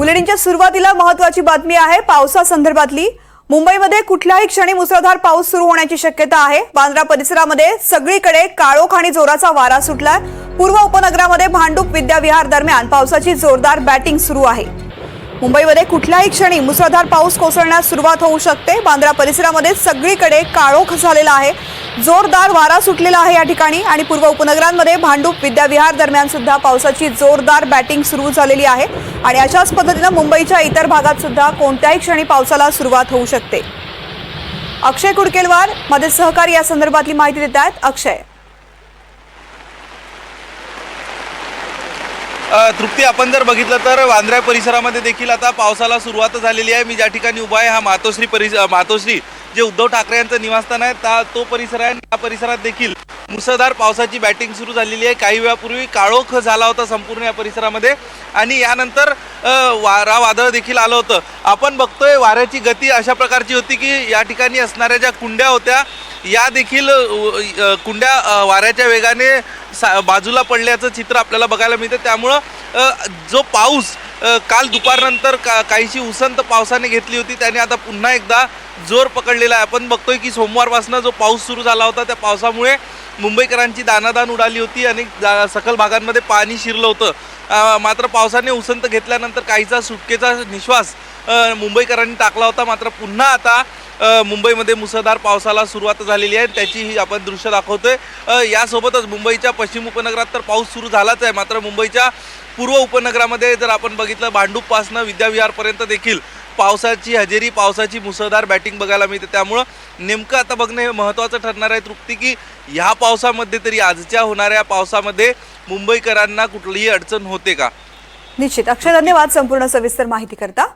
बुलेटिनच्या सुरुवातीला महत्वाची बातमी आहे पावसासंदर्भातली. मुंबईमध्ये कुठल्याही क्षणी मुसळधार पाऊस सुरू होण्याची शक्यता आहे. बांद्रा परिसरामध्ये सगळीकडे काळोख आणि जोराचा वारा सुटलाय. पूर्व उपनगरामध्ये भांडूप विद्याविहार दरम्यान पावसाची जोरदार बॅटिंग सुरू आहे. मुंबईमध्ये कुठल्याही क्षणी मुसळधार पाऊस कोसळण्यास सुरुवात होऊ शकते. बांद्रा परिसरामध्ये सगळीकडे काळोख झालेला आहे. जोरदार वारा सुटलेला आहे या ठिकाणी आणि पूर्व उपनगरांमध्ये भांडूप विद्याविहार दरम्यान सुद्धा पावसाची जोरदार बॅटिंग सुरू झालेली आहे. आणि अशाच पद्धतीनं मुंबईच्या इतर भागात सुद्धा कोणत्याही क्षणी पावसाला सुरुवात होऊ शकते. अक्षय कुडकेलवारमध्ये सहकारी या संदर्भातली माहिती देत आहेत. अक्षय. तृप्ती आपण जर बघितलं तर वांद्रा परिसरामध्ये देखील आता पावसाला सुरुवात झालेली आहे. मी ज्या ठिकाणी उभा आहे हा मातोश्री परिस मातोश्री जे उद्धव ठाकरे यांचं निवासस्थान आहे त्या तो परिसर आहे आणि या परिसरात देखील मुसळधार पावसाची बॅटिंग सुरू झालेली आहे. काही वेळापूर्वी काळोख झाला होता संपूर्ण या परिसरामध्ये. आणि यानंतर वारा वादळ देखील आलं होतं. आपण बघतोय वाऱ्याची गती अशा प्रकारची होती की या ठिकाणी असणाऱ्या ज्या कुंड्या होत्या या देखील कुंड्या वाऱ्याच्या वेगाने सा बाजूला पडल्याचं चित्र आपल्याला बघायला मिळतं. त्यामुळं जो पाऊस काल दुपारनंतर का काहीशी उसंत पावसाने घेतली होती त्याने आता पुन्हा एकदा जोर पकडलेला आहे. आपण बघतोय की सोमवारपासून जो पाऊस सुरू झाला होता त्या पावसामुळे मुंबईकरांची दानादान उडाली होती आणि जा- सखल भागांमध्ये पाणी शिरलं होतं. मात्र पावसाने उसंत घेतल्यानंतर काहीचा सुटकेचा निश्वास मुंबईकरांनी टाकला होता. मात्र पुन्हा आता मुंबईमध्ये मुसळधार पावसाला सुरुवात झालेली आहे. त्याची ही आपण दृश्य दाखवतोय. यासोबतच मुंबईच्या पश्चिम उपनगरात तर पाऊस सुरू झालाच आहे. मात्र मुंबईच्या पूर्व उपनगरामध्ये जर आपण बघितलं भांडूपपासनं विद्याविहारपर्यंत देखील पावसाची हजेरी पावसाची मुसळधार बॅटिंग बघायला मिळते. त्यामुळं नेमकं आता बघणं हे महत्त्वाचं ठरणार आहे. तृप्ती की ह्या पावसामध्ये तरी आजच्या होणाऱ्या पावसामध्ये मुंबईकरांना कुठलीही अडचण होते का? निश्चित. अक्षय धन्यवाद संपूर्ण सविस्तर माहिती करता